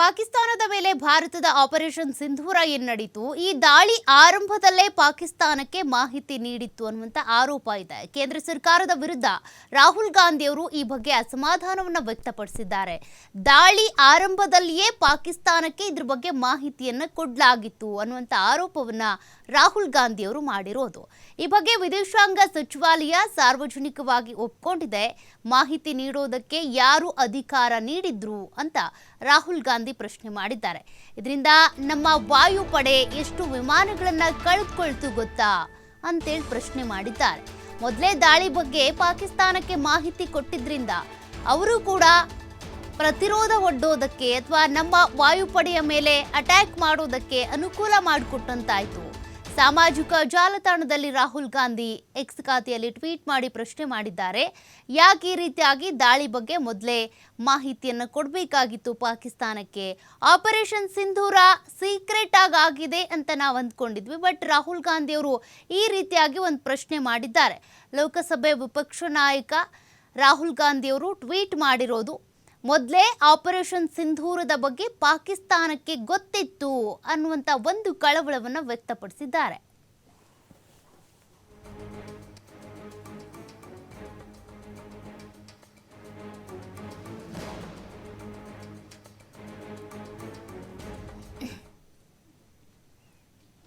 ಪಾಕಿಸ್ತಾನದ ಮೇಲೆ ಭಾರತದ ಆಪರೇಷನ್ ಸಿಂಧೂರ ಏನ್ ನಡೀತು? ಈ ದಾಳಿ ಆರಂಭದಲ್ಲೇ ಪಾಕಿಸ್ತಾನಕ್ಕೆ ಮಾಹಿತಿ ನೀಡಿತ್ತು ಅನ್ನುವಂತ ಆರೋಪ ಇದೆ. ಕೇಂದ್ರ ಸರ್ಕಾರದ ವಿರುದ್ಧ ರಾಹುಲ್ ಗಾಂಧಿ ಅವರು ಈ ಬಗ್ಗೆ ಅಸಮಾಧಾನವನ್ನು ವ್ಯಕ್ತಪಡಿಸಿದ್ದಾರೆ. ದಾಳಿ ಆರಂಭದಲ್ಲಿಯೇ ಪಾಕಿಸ್ತಾನಕ್ಕೆ ಇದ್ರ ಬಗ್ಗೆ ಮಾಹಿತಿಯನ್ನು ಕೊಡಲಾಗಿತ್ತು ಅನ್ನುವಂತ ಆರೋಪವನ್ನ ರಾಹುಲ್ ಗಾಂಧಿ ಅವರು ಮಾಡಿರೋದು. ಈ ಬಗ್ಗೆ ವಿದೇಶಾಂಗ ಸಚಿವಾಲಯ ಸಾರ್ವಜನಿಕವಾಗಿ ಒಪ್ಕೊಂಡಿದೆ. ಮಾಹಿತಿ ನೀಡೋದಕ್ಕೆ ಯಾರು ಅಧಿಕಾರ ನೀಡಿದ್ರು ಅಂತ ರಾಹುಲ್ ಗಾಂಧಿ ಪ್ರಶ್ನೆ ಮಾಡಿದ್ದಾರೆ. ಇದರಿಂದ ನಮ್ಮ ವಾಯುಪಡೆ ಎಷ್ಟು ವಿಮಾನಗಳನ್ನು ಕಳೆದುಕೊಳ್ತು ಗೊತ್ತಾ? ಅಂತೇಳಿ ಪ್ರಶ್ನೆ ಮಾಡಿದ್ದಾರೆ. ಮೊದಲೇ ದಾಳಿ ಬಗ್ಗೆ ಪಾಕಿಸ್ತಾನಕ್ಕೆ ಮಾಹಿತಿ ಕೊಟ್ಟಿದ್ರಿಂದ ಅವರು ಕೂಡ ಪ್ರತಿರೋಧ ಒಡ್ಡೋದಕ್ಕೆ ಅಥವಾ ನಮ್ಮ ವಾಯುಪಡೆಯ ಮೇಲೆ ಅಟ್ಯಾಕ್ ಮಾಡೋದಕ್ಕೆ ಅನುಕೂಲ ಮಾಡಿಕೊಟ್ಟಂತಾಯ್ತು. ಸಾಮಾಜಿಕ ಜಾಲತಾಣದಲ್ಲಿ ರಾಹುಲ್ ಗಾಂಧಿ ಎಕ್ಸ್ ಖಾತೆಯಲ್ಲಿ ಟ್ವೀಟ್ ಮಾಡಿ ಪ್ರಶ್ನೆ ಮಾಡಿದ್ದಾರೆ. ಯಾಕೆ ಈ ರೀತಿಯಾಗಿ ದಾಳಿ ಬಗ್ಗೆ ಮೊದಲೇ ಮಾಹಿತಿಯನ್ನು ಕೊಡಬೇಕಾಗಿತ್ತು ಪಾಕಿಸ್ತಾನಕ್ಕೆ? ಆಪರೇಷನ್ ಸಿಂಧೂರ ಸೀಕ್ರೆಟ್ ಆಗಿ ಆಗಿದೆ ಅಂತ ನಾವು ಅಂದ್ಕೊಂಡಿದ್ವಿ ಬಟ್ ರಾಹುಲ್ ಗಾಂಧಿ ಅವರು ಈ ರೀತಿಯಾಗಿ ಒಂದು ಪ್ರಶ್ನೆ ಮಾಡಿದ್ದಾರೆ. ಲೋಕಸಭೆ ವಿಪಕ್ಷ ನಾಯಕ ರಾಹುಲ್ ಗಾಂಧಿ ಅವರು ಟ್ವೀಟ್ ಮಾಡಿರೋದು ಮೊದಲೇ ಆಪರೇಷನ್ ಸಿಂಧೂರದ ಬಗ್ಗೆ ಪಾಕಿಸ್ತಾನಕ್ಕೆ ಗೊತ್ತಿತ್ತು ಅನ್ನುವಂಥ ಒಂದು ಕಳವಳವನ್ನು ವ್ಯಕ್ತಪಡಿಸಿದ್ದಾರೆ.